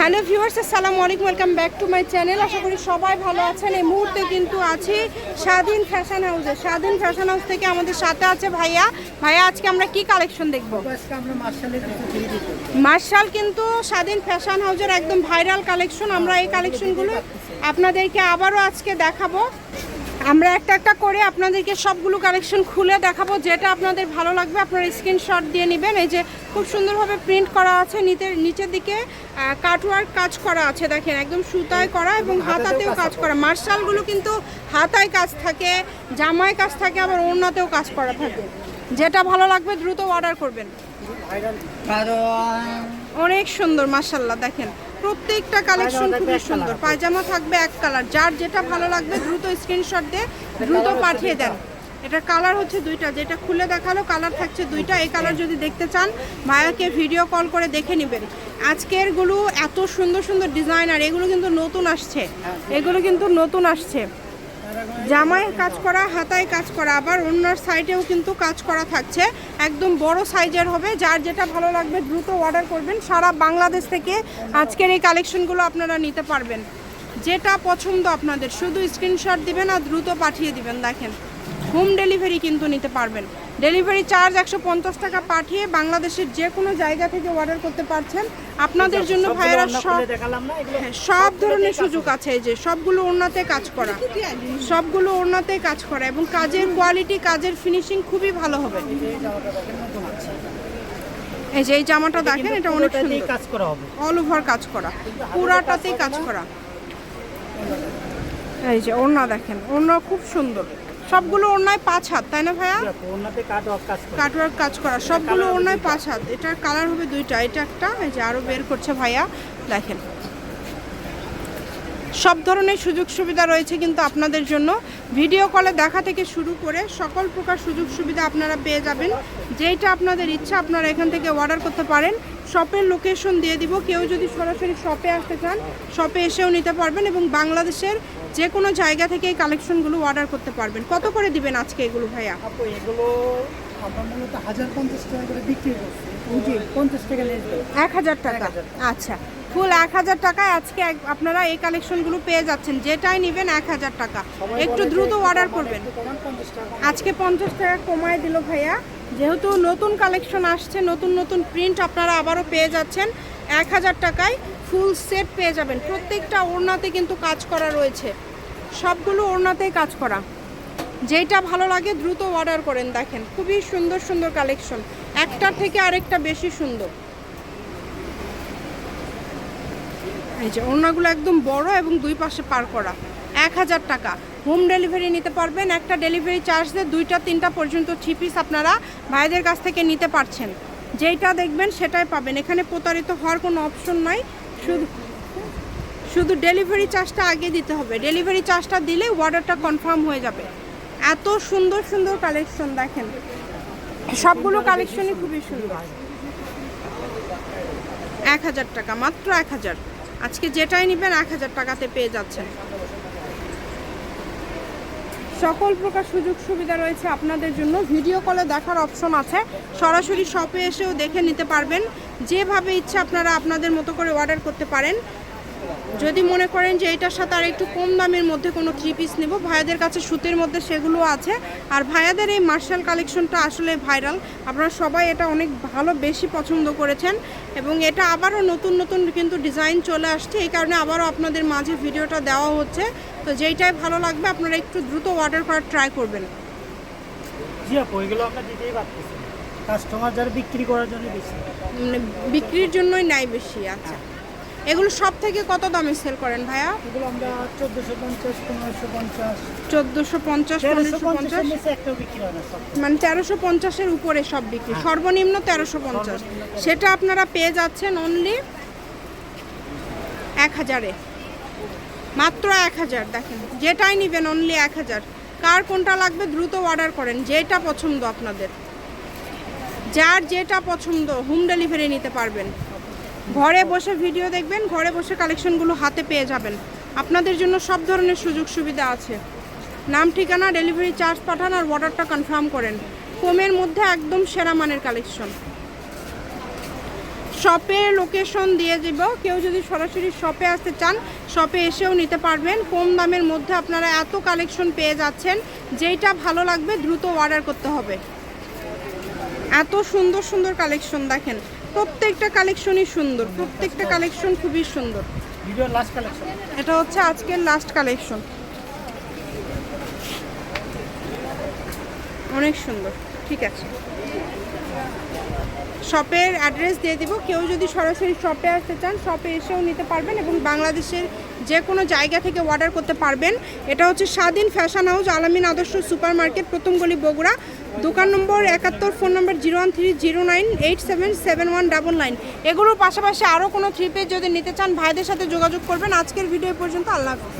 Hello viewers আসসালামু আলাইকুম welcome back to my channel. আশা করি সবাই ভালো আছেন। এই মুহূর্তে কিন্তু আছি স্বাধীন ফ্যাশন হাউসে। স্বাধীন ফ্যাশন হাউস থেকে আমাদের সাথে আছে ভাইয়া। ভাইয়া আজকে আমরা কি কালেকশন দেখব? মার্শাল কিন্তু স্বাধীন ফ্যাশন হাউসের একদম ভাইরাল কালেকশন। আমরা এই কালেকশনগুলো আপনাদেরকে আবারও আজকে দেখাবো। আমরা একটা একটা করে আপনাদেরকে সবগুলো কালেকশন খুলে দেখাবো যেটা আপনাদের ভালো লাগবে। আপনারা স্ক্রিনশট দিয়ে নেবেন। এই যে খুব সুন্দরভাবে প্রিন্ট করা আছে নিচের নিচের দিকে কাটওয়ার্ক কাজ করা আছে দেখেন একদম সুতায় করা এবং হাতাতেও কাজ করা। মার্শালগুলো কিন্তু হাতায় কাজ থাকে জামায় কাজ থাকে আবার ওড়নাতেও কাজ করা থাকে। যেটা ভালো লাগবে দ্রুত অর্ডার করবেন। অনেক সুন্দর মাশাল্লাহ দেখেন। প্রত্যেকটা কালেকশন খুবই সুন্দর। পায়জামা থাকবে এক কালার যার যেটা ভালো লাগবে দ্রুত স্ক্রিনশট দিয়ে দ্রুত পাঠিয়ে দেন। এটা কালার হচ্ছে দুইটা। যেটা খুলে দেখাল কালার থাকছে দুইটা। এই কালার যদি দেখতে চান মায়াকে ভিডিও কল করে দেখে নেবেন। আজকেরগুলো এত সুন্দর সুন্দর ডিজাইনার এগুলো কিন্তু নতুন আসছে। এগুলো কিন্তু নতুন আসছে। জামায় কাজ করা, হাতায় কাজ করা, আবার অন্য সাইডেও কিন্তু কাজ করা থাকছে। একদম বড় সাইজের হবে। যার যেটা ভালো লাগবে দ্রুত অর্ডার করবেন। সারা বাংলাদেশ থেকে আজকের এই কালেকশনগুলো আপনারা নিতে পারবেন। যেটা পছন্দ আপনাদের, শুধু স্ক্রিনশট দিবেন আর দ্রুত পাঠিয়ে দিবেন, দেখেন। হোম ডেলিভারি কিন্তু নিতে পারবেন। ডেলিভারি চার্জ একশো পঞ্চাশ টাকা পাঠিয়ে বাংলাদেশের যে কোনো জায়গা থেকে অর্ডার করতে পারছেন। আপনাদের জন্য ভাইয়েরা সব খুলে দেখালাম না এগুলো হ্যাঁ, সব ধরনের সুযোগ আছে এই যে সবগুলো ওড়নাতে কাজ করা। সবগুলো ওড়নাতে কাজ করা এবং কাজের কোয়ালিটি কাজের ফিনিশিং খুবই ভালো হবে। এই যে এই জামাটা দেখেন এটা অনেক সুন্দর। কাজ করা হবে। অল ওভার কাজ করা। পুরাটাতেই কাজ করা। এই যে ওড়না দেখেন ওড়না খুব সুন্দর। সবগুলো ওড়নায় পাঁচ হাত তাই না ভাইয়া? কাটওয়ার্ক কাজ করা। সবগুলো ওড়নায় পাঁচ হাত এটার কালার হবে দুইটা এটা একটা এই যে আরও বের করছে ভাইয়া দেখেন। সব ধরনের সুযোগ সুবিধা রয়েছে কিন্তু আপনাদের জন্য। ভিডিও কলে দেখা থেকে শুরু করে সকল প্রকার সুযোগ সুবিধা আপনারা পেয়ে যাবেন। যেইটা আপনাদের ইচ্ছা আপনারা এখান থেকে অর্ডার করতে পারেন। শপের লোকেশন দিয়ে দিব। কেউ যদি সরাসরি শপে আসতে চান শপে এসেও নিতে পারবেন এবং বাংলাদেশের যে কোনো জায়গা থেকে এই কালেকশনগুলো অর্ডার করতে পারবেন। কত করে দিবেন আজকে এগুলো ভাইয়া? আপু এগুলো আমার মূলত হাজার পঞ্চাশ টাকা করে বিক্রি করছে। পঞ্চাশ টাকা এক হাজার টাকা? আচ্ছা ফুল এক হাজার টাকায় আজকে আপনারা এই কালেকশনগুলো পেয়ে যাচ্ছেন। যেটাই নেবেন এক হাজার টাকা। একটু দ্রুত অর্ডার করবেন। আজকে পঞ্চাশ টাকা কমায় দিল ভাইয়া। যেহেতু নতুন কালেকশন আসছে, নতুন নতুন প্রিন্ট আপনারা আবারও পেয়ে যাচ্ছেন। এক হাজার টাকায় ফুল সেট পেয়ে যাবেন। প্রত্যেকটা ওড়নাতে কিন্তু কাজ করা রয়েছে। সবগুলো ওড়নাতেই কাজ করা। যেইটা ভালো লাগে দ্রুত অর্ডার করেন, দেখেন। খুবই সুন্দর সুন্দর কালেকশন। একটার থেকে আরেকটা বেশি সুন্দর। এই যে ওড়নাগুলো একদম বড় এবং দুই পাশে পার করা। এক হাজার টাকা। হোম ডেলিভারি নিতে পারবেন। একটা ডেলিভারি চার্জ দিয়ে দুইটা, তিনটা পর্যন্ত থ্রি পিস আপনারা ভাইদের কাছ থেকে নিতে পারছেন। যেইটা দেখবেন সেটাই পাবেন। এখানে প্রতারিত হওয়ার কোনো অপশন নাই। শুধু শুধু ডেলিভারি চার্জটা আগে দিতে হবে। ডেলিভারি চার্জটা দিলে অর্ডারটা কনফার্ম হয়ে যাবে। এত সুন্দর সুন্দর কালেকশন দেখেন। সবগুলো কালেকশনই খুবই সুন্দর। এক হাজার টাকা, মাত্র এক হাজার। আজকে যেটাই নেবেন এক হাজার টাকাতে পেয়ে যাচ্ছেন। সকল প্রকার সুযোগ সুবিধা রয়েছে আপনাদের জন্য। ভিডিও কলে দেখার অপশন আছে। সরাসরি শপে এসেও দেখে নিতে পারবেন। যেভাবে ইচ্ছা আপনারা আপনাদের মতো করে অর্ডার করতে পারেন। যদি মনে করেন যে এটার সাথে আর একটু কম দামের মধ্যে কোনো থ্রি পিস নেব ভাইয়াদের কাছে সুতির মধ্যে সেগুলো আছে। আর ভাইয়াদের এই মার্শাল কালেকশনটা আসলে ভাইরাল আপনারা সবাই এটা অনেক ভালো বেশি পছন্দ করেছেন। এবং এটা আবারও নতুন নতুন কিন্তু ডিজাইন চলে আসছে। এই কারণে আবারও আপনাদের মাঝে ভিডিওটা দেওয়া হচ্ছে। তো যেইটাই ভালো লাগবে আপনারা একটু দ্রুত অর্ডার করার ট্রাই করবেন। জি আপু এগুলো আমরা দিতেই পারতেছি। কাস্টমার যারা বিক্রি করার জন্য বেশি। মানে বিক্রির জন্যই নাই বেশি আচ্ছা। এগুলো সব থেকে কত দামে সেল করেন ভাইয়া? এগুলো আমরা চোদ্দোশো পঞ্চাশ পনেরোশো পঞ্চাশ। চোদ্দোশো পঞ্চাশ তেরোশো পনেরোশো পঞ্চাশ? পঞ্চাশের নিচে একটাও বিক্রি হয় না সব। মানে তেরোশো পঞ্চাশের উপরে সব বিক্রি। সর্বনিম্ন তেরোশো পঞ্চাশ। সেটা আপনারা পেয়ে যাচ্ছেন অনলি এক হাজারে। মাত্র এক হাজার দেখেন। যেটাই নেবেন অনলি এক হাজার। কার কোনটা লাগবে দ্রুত অর্ডার করেন যেটা পছন্দ আপনাদের। যার যেটা পছন্দ হোম ডেলিভারি নিতে পারবেন। ঘরে বসে ভিডিও দেখবেন, ঘরে বসে কালেকশনগুলো হাতে পেয়ে যাবেন। আপনাদের জন্য সব ধরনের সুযোগ সুবিধা আছে। নাম, ঠিকানা ডেলিভারি চার্জ পাঠান আর অর্ডারটা কনফার্ম করেন। কমের মধ্যে একদম সেরা মানের কালেকশন শপে লোকেশন দিয়ে দিব। কেউ যদি সরাসরি শপে আসতে চান শপে এসেও নিতে পারবেন। কম দামের মধ্যে আপনারা এত কালেকশন পেয়ে যাচ্ছেন, যেইটা ভালো লাগবে দ্রুত অর্ডার করতে হবে। এত সুন্দর সুন্দর কালেকশন দেখেন। প্রত্যেকটা কালেকশনই সুন্দর প্রত্যেকটা কালেকশন খুবই সুন্দর। লাস্ট কালেকশন এটা হচ্ছে আজকের লাস্ট কালেকশন অনেক সুন্দর ঠিক আছে। শপের অ্যাড্রেস দিয়ে দিব। কেউ যদি সরাসরি শপে আসতে চান শপে এসেও নিতে পারবেন এবং বাংলাদেশের যে কোনো জায়গা থেকে অর্ডার করতে পারবেন। এটা হচ্ছে স্বাধীন ফ্যাশন হাউস আলামিন আদর্শ সুপার মার্কেট প্রথম গলি বগুড়া। দোকান নম্বর একাত্তর, phone number zero one three zero nine eight seven seven one double nine. এগুলোর পাশাপাশি আরও কোনো থ্রি পেজ যদি নিতে চান, ভাইদের সাথে যোগাযোগ করবেন। আজকের ভিডিও পর্যন্ত। আল্লাহ হাফিজ।